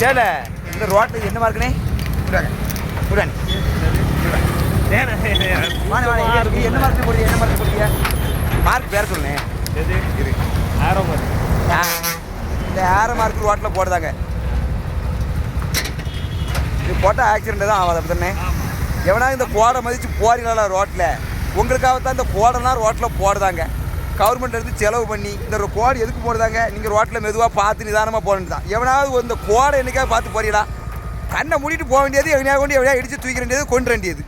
கேள. இந்த ரோட்டில் என்ன மார்க்குனே நீ என்ன மார்க் போடுறீங்க என்ன மார்க் போடுறீங்க மார்க் பேர சொல்லுங்க. இரு. ஆயிரம் ஆ, இந்த ஏற மார்க் ரோட்டில் போடுதாங்க. இது போட்டால் ஆக்சிடென்ட் தான் ஆகாது அப்படி தானே? எவனா இந்த கோடை மதித்து போறீங்களா ரோட்டில் உங்களுக்காகத்தான் இந்த கோடெல்லாம் ரோட்டில் போடுதாங்க. கவர்மெண்ட் எடுத்து செலவு பண்ணி இந்த ஒரு கோடு எதுக்கு போடுதாங்க நீங்கள் ரோட்டில் மெதுவாக பார்த்து நிதானமாக போகணும் தான். எவனாவது ஒரு இந்த கோடை என்னைக்காவது பார்த்து போறீங்களா? கண்ணை மூடிட்டு போக வேண்டியது எவனையா கொண்டு எவனையா இடித்து தூக்கிற வேண்டியது கொண்டு வேண்டியது.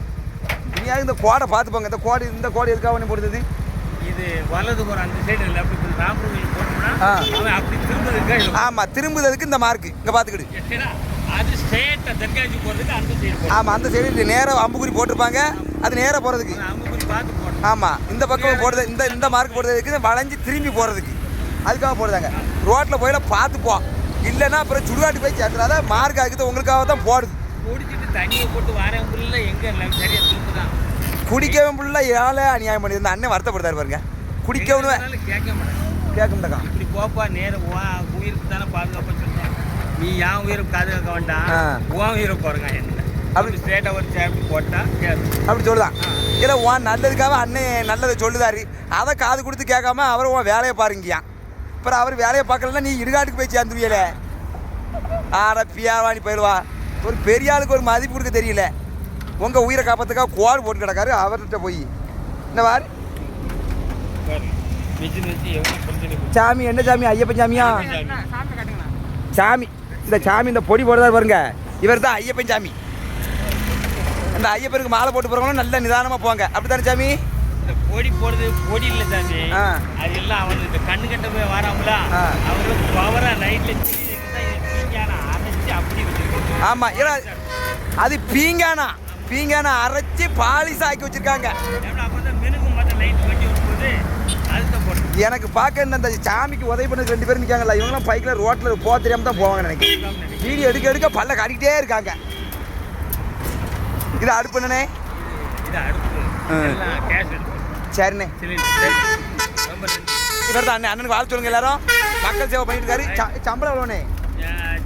இனியாவது இந்த கோடை பார்த்து போங்க. இந்த கோடு இந்த கோடு எதுக்காக பண்ணி போடுறது? இது வலது போற அந்த சைடு இல்லை அப்படி இப்படி ராமர் கோயில் போனோம்னா ஆ. அவன் அப்படி திரும்ப இருக்கா ஆமாம் திரும்புறதுக்கு இந்த மார்க்கு இங்கே பார்த்துக்கிடு? அது ஸ்ட்ரெயிட்டாக தெற்காட்சி போகிறதுக்கு அந்த சைடு போகணும் ஆமாம் அந்த சைடு நேராக அம்புக்குறி போட்டிருப்பாங்க. அது நேராக போகிறதுக்கு அம்புக்குறி பார்த்து ஆமாம் இந்த பக்கம் போடுறது இந்த இந்த மார்க் போடுறதுக்கு வளைஞ்சு திரும்பி போகிறதுக்கு அதுக்காக போடுதாங்க ரோட்டில் போயில பார்த்து போ. இல்லைன்னா அப்புறம் சுடுகாட்டு போய் சேர்த்துறாத மார்க் ஆகுது உங்களுக்காக தான் போடுது. குடிச்சிட்டு தண்ணியை போட்டு வரேன் புள்ள எங்க இல்லை? சரியா திரும்ப தான். குடிக்கவும் புள்ள ஏழை அநியாயம் பண்ணி இந்த அண்ணன் வருத்தப்படுத்தாரு பாருங்க. குடிக்கவும் கேட்க மாட்டேன். கேட்கும்டக்கா இப்படி போப்பா நேரம் உயிருக்கு தானே பாதுகாப்பாக சொல்றேன். நீ என் உயிருக்கு பாதுகாக்க வேண்டாம். உன் உயிரை போறங்க என்ன அப்படி- ஸ்ட்ரெயிட்டாக ஒரு சேப்பி போட்டா கேது அப்படி சொல்லுதான். இல்லை உன் நல்லதுக்காக அண்ணன் நல்லதை சொல்லுதாரு. அதை காது கொடுத்து கேட்காம அவர் உன் வேலையை பாருங்கயா அப்புறம் அவர் வேலையை பார்க்கலன்னா நீ இடுகாட்டுக்கு போய் சேர்ந்துவியல ஆட பியாவாணி போயிடுவா ஒரு பெரிய ஆளுக்கு ஒரு மதிப்பு கொடுக்க தெரியல. உங்கள் உயிரை காப்பாற்றுக்காக கோடு போட்டு கிடக்காரு அவர்கிட்ட போய். என்ன வாரு? மிச்சு மிச்சு எவ்வளோ பிரச்சனை சாமி என்ன சாமி ஐயப்பன் சாமியா? சாமி இந்த சாமி இந்த பொடி போடுறாரு பாருங்க. இவர் தான் ஐயப்பன் சாமி. அந்த ஐயப்பனுக்கு மாலை போட்டு போகிறவங்களும் நல்ல நிதானமாக போங்க. அப்படித்தானே சாமி? இந்த பொடி போடுறது பொடி இல்லை சாமி. அது எல்லாம் அவனுக்கு இந்த கண்ணு கட்ட போய் ஆ. அவரு பவரா நைட்ல அரைச்சி அப்படி ஆமாம் ஏன்னா அது பீங்கானா? பீங்கானா அரைச்சி பாலிஸ் ஆக்கி வச்சிருக்காங்க. எனக்கு பார்க்க இந்த- இந்த சாமிக்கு உதவி பண்ணது ரெண்டு பேரும் நிற்காங்கல்ல இவங்களாம் பைக்கில் ரோட்டில் போக தெரியாம தான் போவாங்க நினைக்கிறேன். வீடியோ எடுக்க எடுக்க பல்ல காட்டிக்கிட்டே இருக்காங்க. இது அடுப்பு எடுப்பு சரிண்ணே. இவர் தான் அண்ணன் அண்ணனுக்கு வாழ் சொல்லுங்க எல்லாரும். மக்கள் சேவை பண்ணிட்டு இருக்காரு சம்பளம் எவ்வளோண்ணே?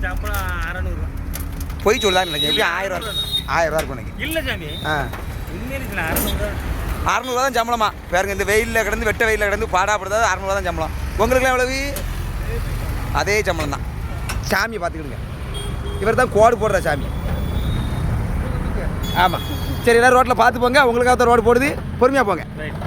சம்பளம் அறநூறுவா பொய் சொல்லுதான் நினைக்கிறேன். எப்படி? ஆயிரம் ரூபா ஆயிரம் ரூபா இருக்கும் எனக்கு இல்லை சாமி. ஆ. அறநூறுவா தான் சம்பளமா? பாருங்க இந்த வெயிலில் கிடந்து வெட்ட வெயிலில் கிடந்து பாடாப்படுறது அறநூறுவா தான் சம்பளம். உங்களுக்குலாம் எவ்வளவு? அதே சம்பளம். தான். சாமியை பார்த்துக்கிடுங்க. இவர் தான் கோடு போடுற சாமி. ஆமாம் சரி எல்லாரும் ரோட்டில் பார்த்து போங்க. உங்களுக்காக தான் ரோடு போடுது. பொறுமையாக போங்க. ரைட்